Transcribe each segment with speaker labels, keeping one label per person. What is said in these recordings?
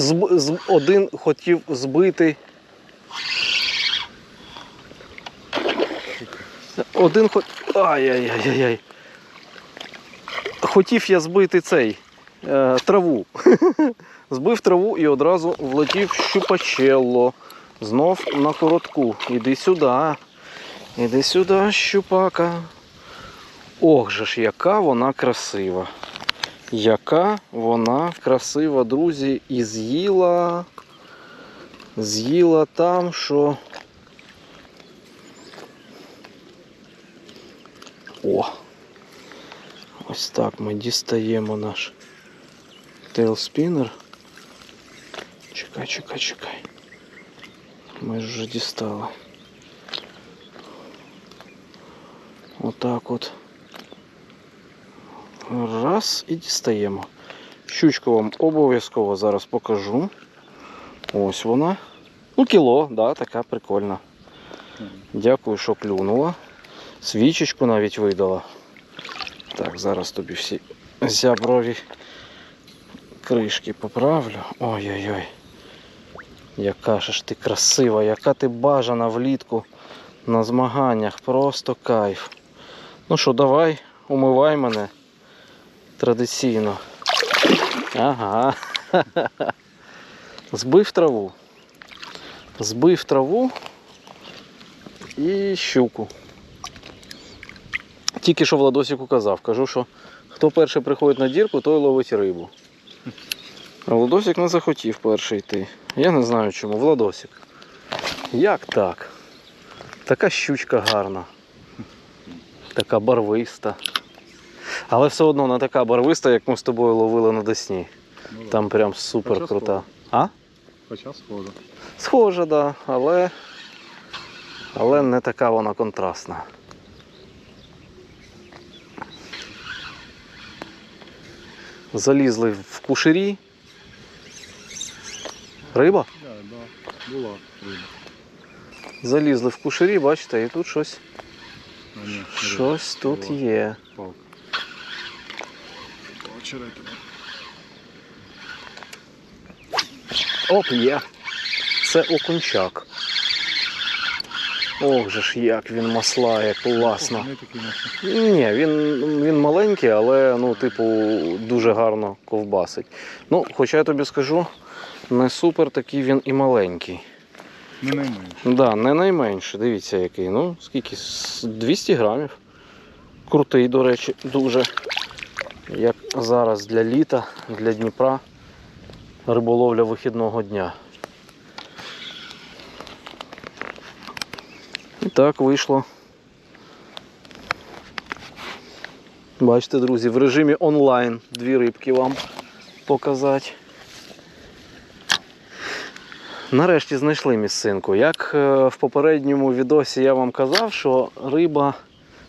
Speaker 1: Зб, з, один хотів збити. Один хот... Ай-яй-яй-яй. Хотів я збити цей е, траву. Збив траву і одразу влетів щупачелло. Знов на коротку. Іди сюди. Іди сюди, щупака. Ох же ж, яка вона красива. Яка вона красива, друзі, і з'їла. З'їла там, що. О! Ось так ми дістаємо наш тейлспінер. Чекай, чекай, чекай. Ми ж вже дістали. Отак от. Раз і дістаємо. Щучку вам обов'язково зараз покажу. Ось вона. Ну, кіло, да, така прикольна. Дякую, що клюнула. Свічечку навіть видала. Так, зараз тобі всі зяброві кришки поправлю. Ой-ой-ой. Яка ж ти красива, яка ти бажана влітку на змаганнях. Просто кайф. Ну що, давай, умивай мене традиційно. Ага. Збив траву. Збив траву і щуку. Тільки що Владосику казав, кажу, що хто перший приходить на дірку, той ловить рибу. А Владосик не захотів перший йти. Я не знаю чому. Владосик. Як так? Така щучка гарна. Така барвиста. Але все одно не така барвиста, як ми з тобою ловили на Десні.
Speaker 2: Ну.
Speaker 1: Там прям супер
Speaker 2: Хоча
Speaker 1: крута.
Speaker 2: схоже.
Speaker 1: А?
Speaker 2: Хоча схоже.
Speaker 1: Схожа, да, але. Але не така вона контрастна. Залізли в кушері. Риба?
Speaker 2: Да, да. Була риба.
Speaker 1: Залізли в кушері, бачите, і тут щось,
Speaker 2: А, ні, риба.
Speaker 1: тут
Speaker 2: Була.
Speaker 1: є.
Speaker 2: Палка. Очеретина.
Speaker 1: Оп, є. Це окунчак. Ох же ж, як він маслає, класно. Ні, він, він маленький, але ну, типу, дуже гарно ковбасить. Ну, хоча я тобі скажу, не супер такий він і маленький.
Speaker 2: Не найменше.
Speaker 1: Да, не найменше. Дивіться який. Ну, скільки? 200 грамів. Крутий, до речі, дуже. Як зараз для літа, для Дніпра. Риболовля вихідного дня. І так вийшло. Бачите, друзі, в режимі онлайн дві рибки вам показати. Нарешті знайшли місцинку. Як е, в попередньому відосі я вам казав, що риба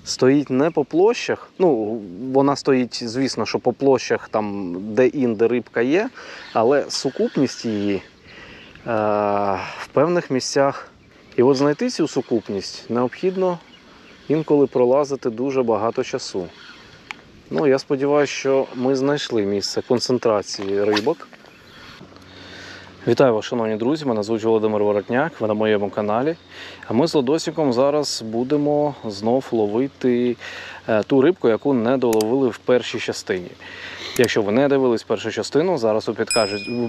Speaker 1: стоїть не по площах. Ну, вона стоїть, звісно, що по площах там де-інде рибка є, але сукупність її е, в певних місцях. І от знайти цю сукупність необхідно інколи пролазити дуже багато часу. Ну, я сподіваюся, що ми знайшли місце концентрації рибок. Вітаю вас, шановні друзі! Мене звуть Володимир Воротняк, ви на моєму каналі. А ми з Лодосиком зараз будемо знов ловити е, ту рибку, яку не доловили в першій частині. Якщо ви не дивились першу частину, зараз у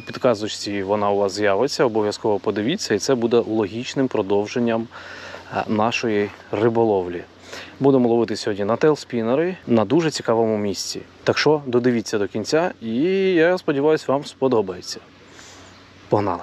Speaker 1: підказочці вона у вас з'явиться, обов'язково подивіться, і це буде логічним продовженням е, нашої риболовлі. Будемо ловити сьогодні на тейлспінери на дуже цікавому місці. Так що додивіться до кінця, і я сподіваюся, вам сподобається. Погнали!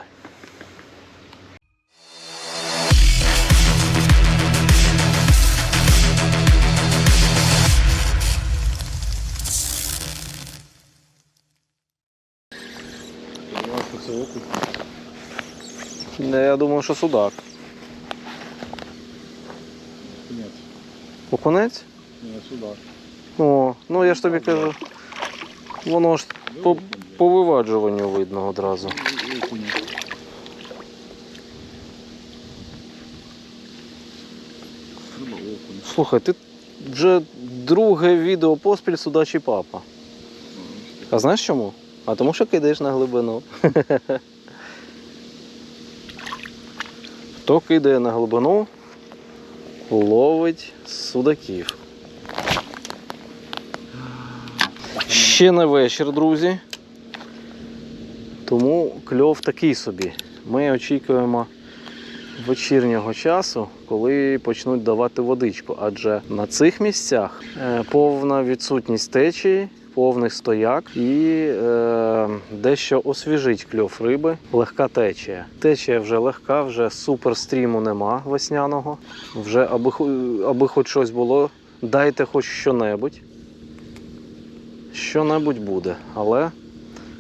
Speaker 1: Не, я думаю, що судак.
Speaker 2: Ні,
Speaker 1: Окунець?
Speaker 2: ні, сюди.
Speaker 1: О, ну я ж тобі кажу. Воно ж по, по виваджуванню видно одразу. Слухай, ти вже друге відео поспіль судачий папа. А знаєш чому? А тому що кидаєш на глибину. Хто кидає на глибину, ловить судаків. Ще не вечір, друзі. Тому кльов такий собі. Ми очікуємо вечірнього часу, коли почнуть давати водичку. Адже на цих місцях е, повна відсутність течії, повний стояк і е, дещо освіжить кльов риби, легка течія. Течія вже легка, вже суперстріму нема весняного. Вже аби, аби хоч щось було, дайте хоч що-небудь. Що-небудь буде, але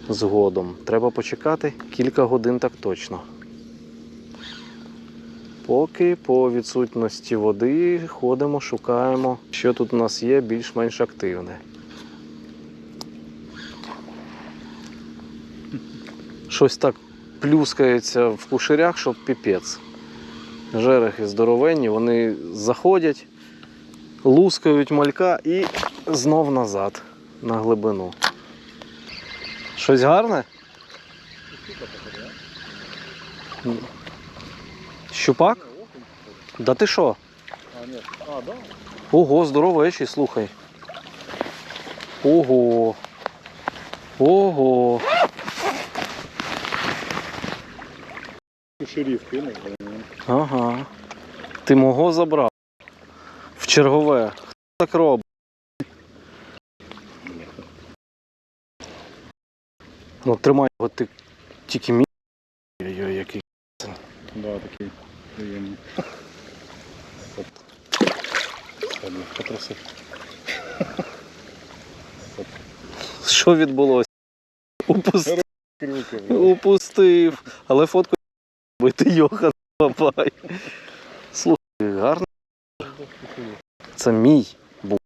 Speaker 1: згодом. Треба почекати кілька годин так точно. Поки по відсутності води ходимо, шукаємо, що тут у нас є більш-менш активне. Щось так плюскається в кушерях, щоб піпець. Жерехи здоровенні, вони заходять, лускають малька і знов назад на глибину. Щось гарне? Щупак? Да ти що?
Speaker 2: А, нет. А, да?
Speaker 1: Ого, здоровечий, слухай. Ого. Ого. Ага. Ти мого забрав. В чергове. Хто так робить? Ну, тримай його ти тільки мій. Ой-ой, який.
Speaker 2: Да, такие приемные. Попроси.
Speaker 1: Що відбулося? Упустив. Упустив. Але фотку бити Йохан бабай. Слухай, гарно. Це мій був.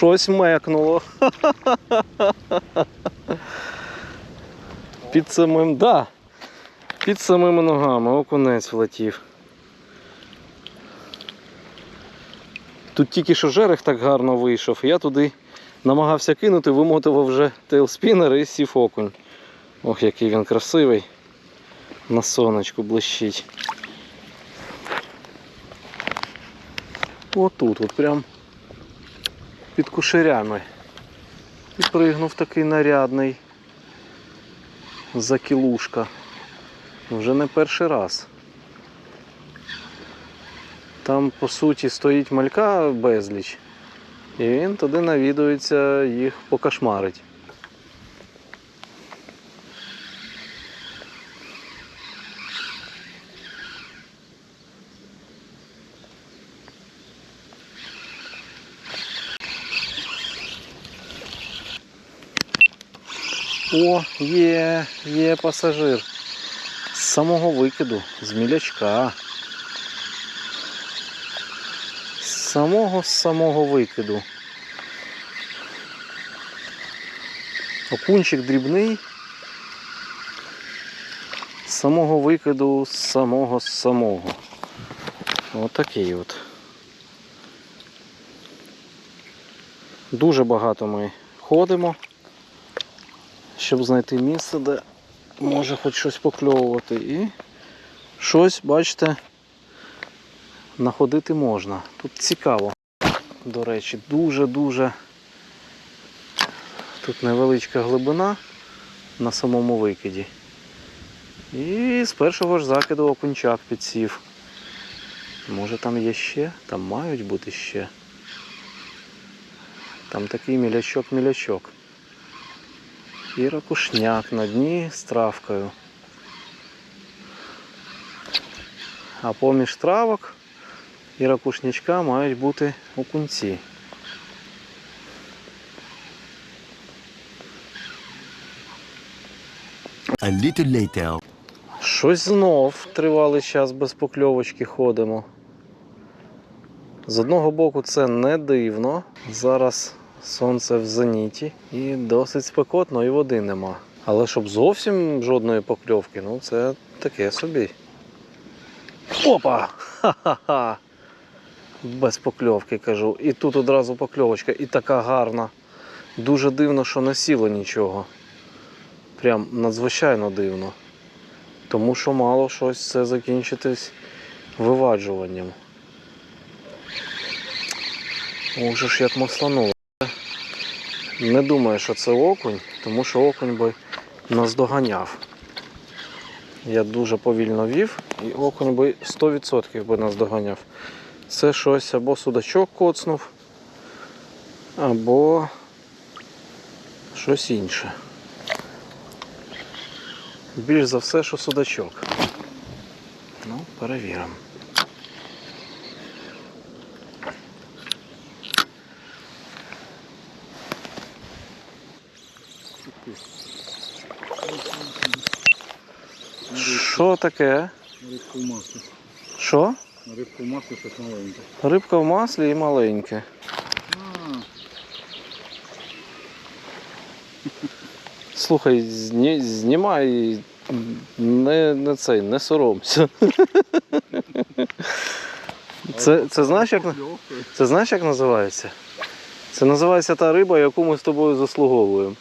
Speaker 1: Щось мекнуло. Під самим, да. Під самими ногами окунець влетів. Тут тільки що жерех так гарно вийшов. Я туди намагався кинути, вимотував вже тейлспінер і сів окунь. Ох, який він красивий. На сонечку блищить. Отут, от прям під кушерями. І пригнув такий нарядний закілушка. Вже не перший раз. Там, по суті, стоїть малька безліч, і він туди навідується їх покошмарить. О, є, є пасажир. З самого викиду, з мілячка. З самого з самого викиду. Окунчик дрібний. З самого викиду, з самого самого. Отакий от. Дуже багато ми ходимо щоб знайти місце, де може хоч щось покльовувати. І щось, бачите, знаходити можна. Тут цікаво, до речі, дуже-дуже тут невеличка глибина на самому викиді. І з першого ж закиду окунчак підсів. Може там є ще? Там мають бути ще. Там такий мілячок-мілячок. І ракушняк на дні з травкою. А поміж травок і ракушнячка мають бути окунці.
Speaker 3: A little later.
Speaker 1: Щось знов тривалий час без покльовочки ходимо. З одного боку, це не дивно. Зараз сонце в зеніті і досить спекотно, і води нема. Але щоб зовсім жодної покльовки, ну це таке собі. Опа! Ха-ха-ха! Без покльовки кажу. І тут одразу покльовочка, і така гарна. Дуже дивно, що не сіло нічого. Прям надзвичайно дивно. Тому що мало щось це закінчитись виваджуванням. Може ж як маслануло. Не думаю, що це окунь, тому що окунь би наздоганяв. Я дуже повільно вів, і окунь би 100% би наздоганяв. Це щось або судачок коцнув, або щось інше. Більш за все, що судачок. Ну, перевіримо. Що таке?
Speaker 2: Рибку в маслі.
Speaker 1: Що?
Speaker 2: Рибку в маслі щось маленьке.
Speaker 1: Рибка в маслі і маленьке.
Speaker 2: А,
Speaker 1: Слухай, зні, знімай, не, не цей, не соромся. Це, це, знаєш, як, це знаєш, як називається? Це називається та риба, яку ми з тобою заслуговуємо.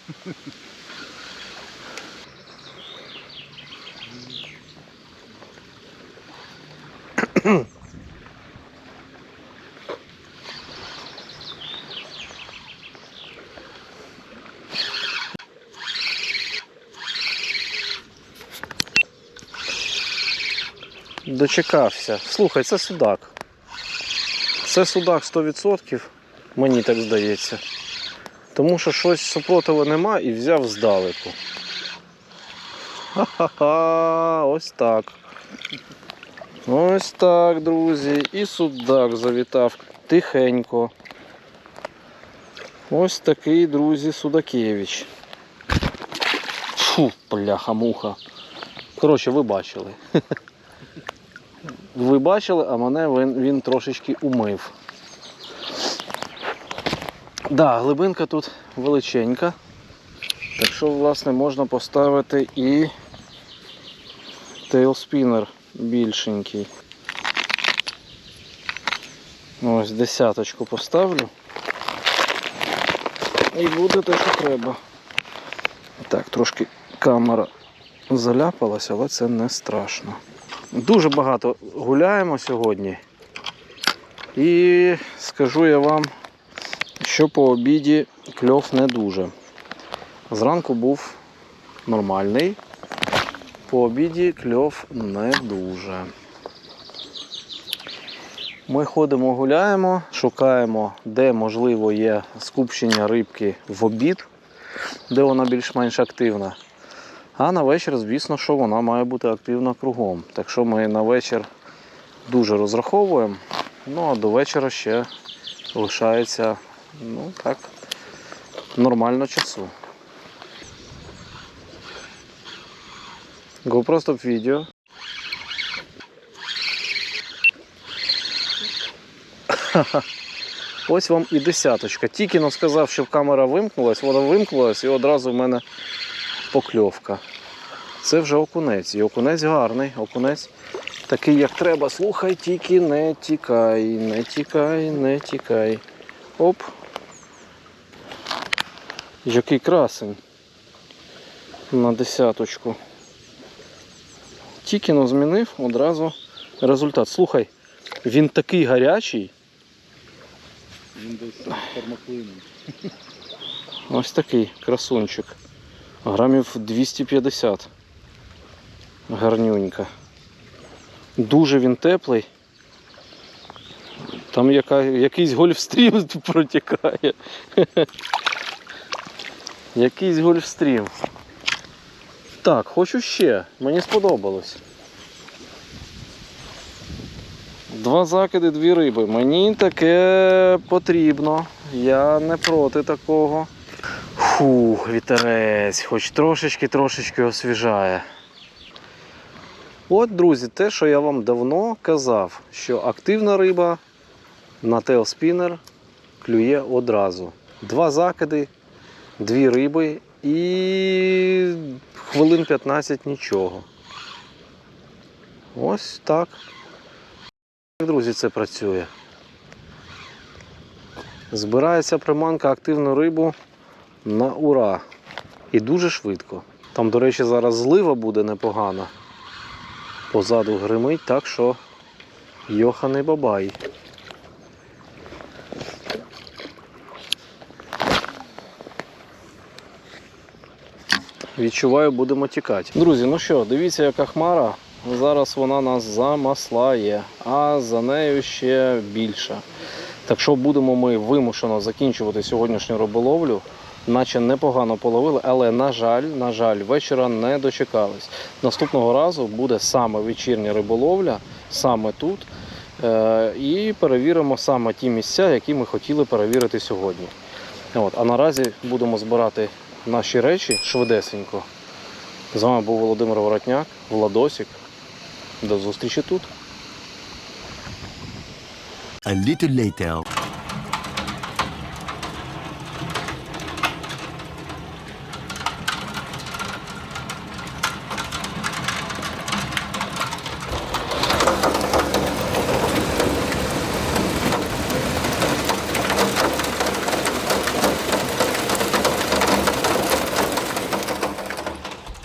Speaker 1: Дочекався. Слухай, це судак. Це судак 100%, мені так здається. Тому що щось супротиву нема і взяв здалеку. Ха-ха-ха, ось так. Ось так, друзі. І судак завітав тихенько. Ось такий, друзі, Судакевич. Фу, бляха-муха. Коротше, ви бачили. Ви бачили, а мене він, він трошечки умив. Да, глибинка тут величенька. Так що, власне, можна поставити і тейлспінер більшенький. Ось десяточку поставлю. І буде те, що треба. Так, трошки камера заляпалась, але це не страшно. Дуже багато гуляємо сьогодні. І скажу я вам, що по обіді кльов не дуже. Зранку був нормальний, по обіді кльов не дуже. Ми ходимо, гуляємо, шукаємо, де можливо є скупчення рибки в обід, де вона більш-менш активна. А на вечір, звісно, що вона має бути активна кругом. Так що ми на вечір дуже розраховуємо. Ну а до вечора ще лишається ну так, нормально часу. Stop відео. Ось вам і десяточка. Тільки но сказав, щоб камера вимкнулась, вона вимкнулась і одразу в мене покльовка. Це вже окунець. І окунець гарний. Окунець такий, як треба. Слухай, тільки не тікай, не тікай, не тікай. Оп. Який красень. На десяточку. Тільки но змінив одразу результат. Слухай, він такий гарячий.
Speaker 2: Він десь термоклином.
Speaker 1: Ось такий красунчик. Грамів 250. Гарнюнька. Дуже він теплий. Там яка, якийсь гольфстрім протікає. якийсь гольфстрім. Так, хочу ще. Мені сподобалось. Два закиди, дві риби. Мені таке потрібно. Я не проти такого. Фух, вітерець, хоч трошечки-трошечки освіжає. От, друзі, те, що я вам давно казав, що активна риба на тейлспінер клює одразу. Два закиди, дві риби і хвилин 15 нічого. Ось так. Друзі, це працює. Збирається приманка активну рибу на ура. І дуже швидко. Там, до речі, зараз злива буде непогана. Позаду гримить, так що йоханий бабай. Відчуваю, будемо тікати. Друзі, ну що, дивіться, яка хмара. Зараз вона нас замаслає, а за нею ще більше. Так що будемо ми вимушено закінчувати сьогоднішню риболовлю. Наче непогано половили, але на жаль, на жаль, вечора не дочекались. Наступного разу буде саме вечірня риболовля, саме тут. Е, і перевіримо саме ті місця, які ми хотіли перевірити сьогодні. От, а наразі будемо збирати наші речі швидесенько. З вами був Володимир Воротняк, Владосік. До зустрічі тут.
Speaker 3: A little later.